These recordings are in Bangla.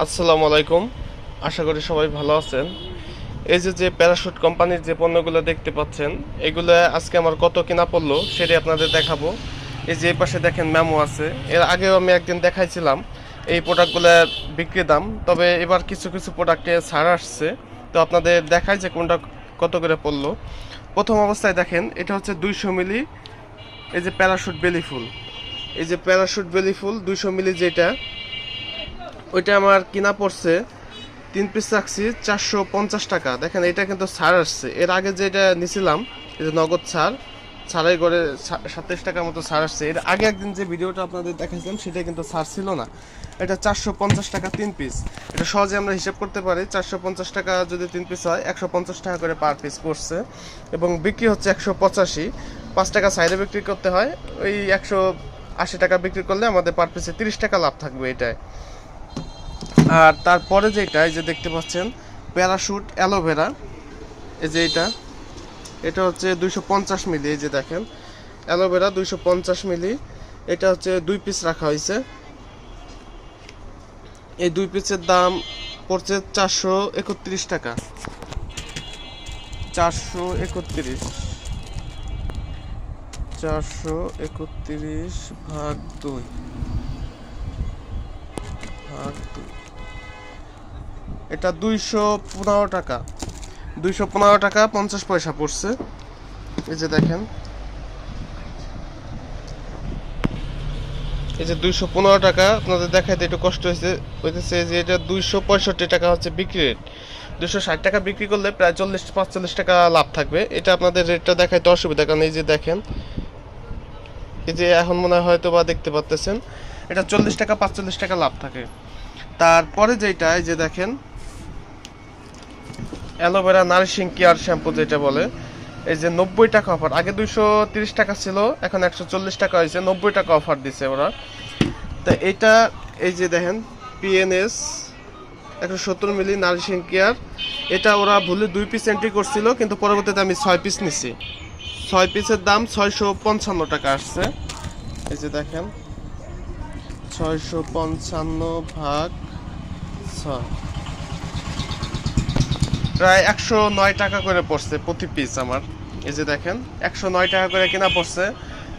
আসসালামু আলাইকুম। আশা করি সবাই ভালো আছেন। এই যে যে প্যারাশুট কোম্পানির যে পণ্যগুলো দেখতে পাচ্ছেন, এগুলো আজকে আমার কত কিনা পড়ল সেটাই আপনাদের দেখাবো। এই যে পাশে দেখেন ম্যামো আছে। এর আগেও আমি একদিন দেখাইছিলাম, এই প্রোডাক্টগুলো বিক্রি দাম। তবে এবার কিছু কিছু প্রোডাক্টে ছাড় আসছে। তো আপনাদের দেখাই যে কোনটা কত করে পড়ল। প্রথম অবস্থায় দেখেন, এটা হচ্ছে দুইশো মিলি, এই যে প্যারাশুট বেলি ফুল এই যে প্যারাশুট বেলি ফুল দুইশো মিলি যেটা ওইটা আমার কিনা পড়ছে তিন পিস রাখছি চারশো পঞ্চাশ টাকা। দেখেন, এটা কিন্তু ছাড় আসছে। এর আগে যেটা নিছিলাম, এই যে নগদ ছাড়, ছাড়াই করে সাতাইশ টাকার মতো ছাড় আসছে। এর আগে একদিন যে ভিডিওটা আপনাদের দেখাইছিলাম, সেটা কিন্তু ছাড় ছিল না। এটা চারশো পঞ্চাশ টাকা তিন পিস এটা সহজে আমরা হিসাব করতে পারি, চারশো পঞ্চাশ টাকা যদি তিন পিস হয়, একশো পঞ্চাশ টাকা করে পার পিস পড়ছে এবং বিক্রি হচ্ছে একশো পঁচাশি। পাঁচ টাকা সাইডে বিক্রি করতে হয়। ওই একশো আশি টাকা বিক্রি করলে আমাদের পার পিসে তিরিশ টাকা লাভ থাকবে এটায়। আর তারপরে যেটা, এই যে দেখতে পাচ্ছেন, প্যারাশুট, অ্যালোভেরা, এই যে এটা এটা হচ্ছে দুইশো পঞ্চাশ মিলি, এই যে দেখেন, অ্যালোভেরা দুইশো পঞ্চাশ মিলি, এটা হচ্ছে দুই পিস রাখা হয়েছে। এই দুই পিসের দাম পড়ছে চারশো একত্রিশ টাকা। চারশো একত্রিশ। চারশো একত্রিশ ভাগ দুই। ভাগ দুই। এটা দুইশো পনেরো টাকা। দুইশো পনেরো টাকা পঞ্চাশ পয়সা পড়ছে। এই যে দেখেন। এই যে দুইশো পনেরো টাকা, আপনাদের দেখাইতে একটু কষ্ট হয়েছে হইতেছে যে এটা দুইশো পঁয়ষট্টি টাকা হচ্ছে বিক্রি রেট দুশো ষাট টাকা বিক্রি করলে প্রায় চল্লিশ, পাঁচচল্লিশ টাকা লাভ থাকবে। এটা আপনাদের রেটটা দেখাইতে অসুবিধা, কারণ এই যে দেখেন, এই যে এখন মনে হয় হয়তো বা দেখতে পাচ্তেছেন এটা চল্লিশ টাকা, পাঁচচল্লিশ টাকা লাভ থাকে। তারপরে যেটা, এই যে দেখেন অ্যালোভেরা, নারিশিং, কেয়ার শ্যাম্পু যেটা বলে, এই যে নব্বই টাকা অফার। আগে দুইশো তিরিশ টাকা ছিল, এখন একশো চল্লিশ টাকা হয়েছে, নব্বই টাকা অফার দিছে ওরা। তা এটা, এই যে দেখেন পিএনএস একশো সত্তর মিলি নারিশিং, কেয়ার। এটা ওরা ভুলে দুই পিস এন্ট্রি করছিল, কিন্তু পরবর্তীতে আমি ছয় পিস নিছি। ছয় পিসের দাম ছয়শো পঞ্চান্ন টাকা আসছে। এই যে দেখেন, ছয়শো পঞ্চান্ন ভাগ ছয়। প্রায় একশো নয় টাকা করে পড়ছে প্রতি পিস আমার। এই যে দেখেন, একশো নয় টাকা করে কেনা পড়ছে।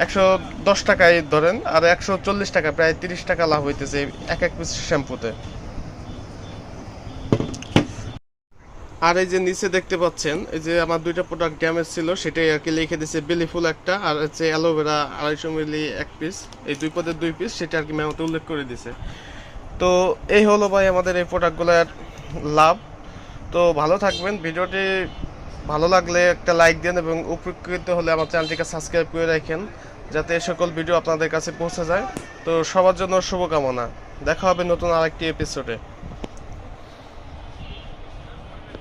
একশো দশ টাকায় ধরেন, আর একশো চল্লিশ টাকা, প্রায় তিরিশ টাকা লাভ হইতেছে এক এক পিস শ্যাম্পুতে। আর এই যে নিচে দেখতে পাচ্ছেন, এই যে আমার দুইটা প্রোডাক্ট ড্যামেজ ছিল, সেটাই আর কি লিখে দিছে বেলি ফুল একটা, আর হচ্ছে অ্যালোভেরা আড়াইশো মিলি এক পিস এই দুই পদের দুই পিস সেটা আর কি মেমোতে উল্লেখ করে দিছে তো এই হলো ভাই আমাদের এই প্রোডাক্টগুলোর লাভ। তো ভালো থাকবেন। ভিডিওটি ভালো লাগলে একটা লাইক দেন এবং উপকৃত হলে আমার চ্যানেলটিকে সাবস্ক্রাইব করে রাখেন, যাতে এ সকল ভিডিও আপনাদের কাছে পৌঁছে যায়। তো সবার জন্য শুভকামনা। দেখা হবে নতুন আরেকটি এপিসোডে